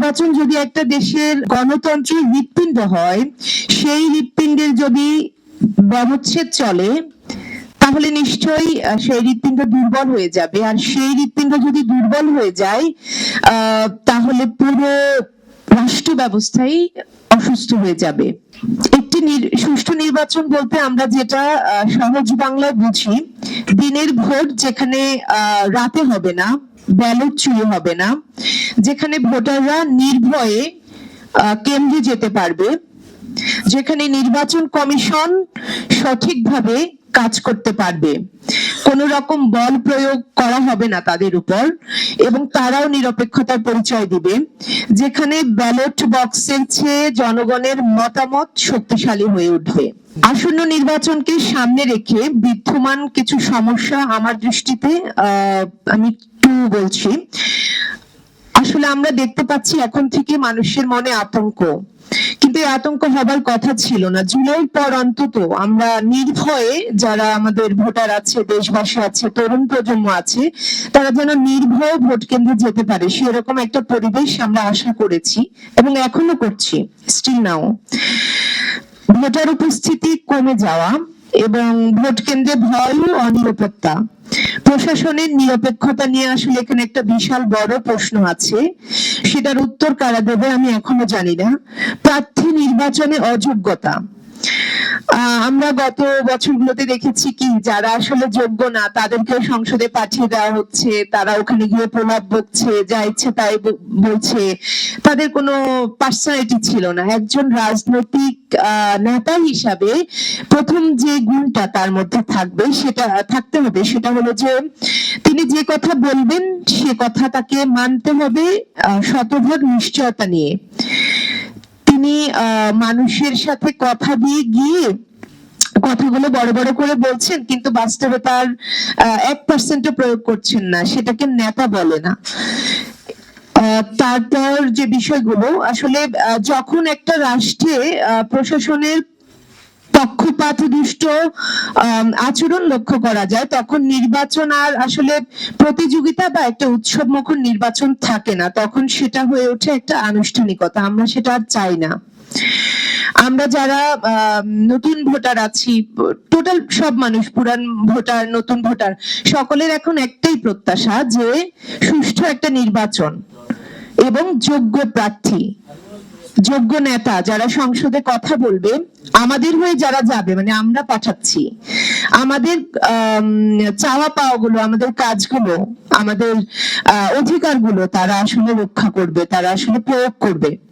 নির্বাচন যদি একটা দেশের গণতন্ত্রের হৃৎপিণ্ড হয়, সেই হৃৎপিণ্ডের যদি ব্যবচ্ছেদ চলে, তাহলে নিশ্চয়ই সেই হৃৎপিণ্ড দুর্বল হয়ে যাবে। আর সেই হৃৎপিণ্ড যদি দুর্বল হয়ে যায় তাহলে পুরো রাষ্ট্র ব্যবস্থাই অসুস্থ হয়ে যাবে। একটি সুষ্ঠু নির্বাচন বলতে আমরা যেটা সহজ বাংলায় বুঝি, দিনের ভোট যেখানে রাতে হবে না ব্যালট চুরি হবে না, যেখানে ভোটাররা নির্ভয়ে কেন্দ্রে যেতে পারবে, যেখানে নির্বাচন কমিশন সঠিকভাবে কাজ করতে পারবে। কোন রকম বল প্রয়োগ করা হবে না তাদের উপর, এবং তারাও নিরপেক্ষতার পরিচয় দিবে, যেখানে ব্যালট বক্সের চেয়ে জনগণের মতামত শক্তিশালী হয়ে উঠবে। আসন্ন নির্বাচনকে সামনে রেখে বিদ্যমান কিছু সমস্যা আমার দৃষ্টিতে আমি একটু বলছি, আসলে আমরা দেখতে পাচ্ছি এখন থেকে মানুষের মনে আতঙ্ক। কিন্তু আতঙ্ক হবার কথা ছিল না। জুলাইয়ের পর অন্তত আমরা নির্ভয়ে যারা আমাদের ভোটার আছে, দেশবাসী আছে, তরুণ প্রজন্ম আছে, তারা যেন নির্ভয়ে ভোট কেন্দ্রে যেতে পারে। সেরকম একটা পরিবেশ আমরা আশা করেছি এবং এখনও করছি স্টিল নাও ভোটার উপস্থিতি কমে যাওয়া এবং ভোট কেন্দ্রে ভয় ও অনিরাপত্তা। প্রশাসনের নিরপেক্ষতা নিয়ে আসলে এখানে একটা বিশাল বড় প্রশ্ন আছে। সেটার উত্তর কারা দেবে আমি এখনও জানি না। প্রার্থী নির্বাচনে অযোগ্যতা। আমরা গত বছরগুলোতে দেখেছি কি, যারা আসলে যোগ্য না, তাদেরকে সংসদে পাঠিয়ে দেওয়া হচ্ছে, তারা ওখানে গিয়ে প্রলাপ বকছে, যা ইচ্ছে তাই বলছে। তাদের কোনো পার্সোনালিটি ছিল না। একজন রাজনৈতিক নেতা হিসাবে প্রথম যে গুণটা তার মধ্যে থাকবে, সেটা, থাকতে হবে, সেটা হলো যে তিনি যে কথা বলবেন, সে কথা তাকে মানতে হবে শতভাগ নিশ্চয়তা নিয়ে। তিনি মানুষের সাথে কথা দিয়ে গিয়ে কথাগুলো বড় বড় করে বলছেন, কিন্তু বাস্তবে তার এক পার্সেন্টও প্রয়োগ করছেন না, সেটাকে নেতা বলে না। তারপর যে বিষয়গুলো, আসলে যখন একটা রাষ্ট্রে প্রশাসনের পক্ষপাত দুষ্ট আচরণ লক্ষ্য করা যায়। তখন নির্বাচন আর আসলে প্রতিযোগিতা বা একটা উৎসব মুখর নির্বাচন থাকে না। তখন সেটা হয়ে ওঠে একটা আনুষ্ঠানিকতা। আমরা সেটা আর চাই না। আমরা যারা নতুন ভোটার আছি, টোটাল সব মানুষ, পুরান ভোটার, নতুন ভোটার, সকলের এখন একটাই প্রত্যাশা যে সুষ্ঠু একটা নির্বাচন এবং যোগ্য প্রার্থী। যোগ্য নেতা যারা সংসদে কথা বলবে আমাদের হয়ে যারা যাবে মানে আমরা পাঠাচ্ছি আমাদের আম, চাওয়া পাওয়া গুলো আমাদের কাজগুলো আমাদের অধিকারগুলো তারা আসলে রক্ষা করবে তারা আসলে প্রয়োগ করবে।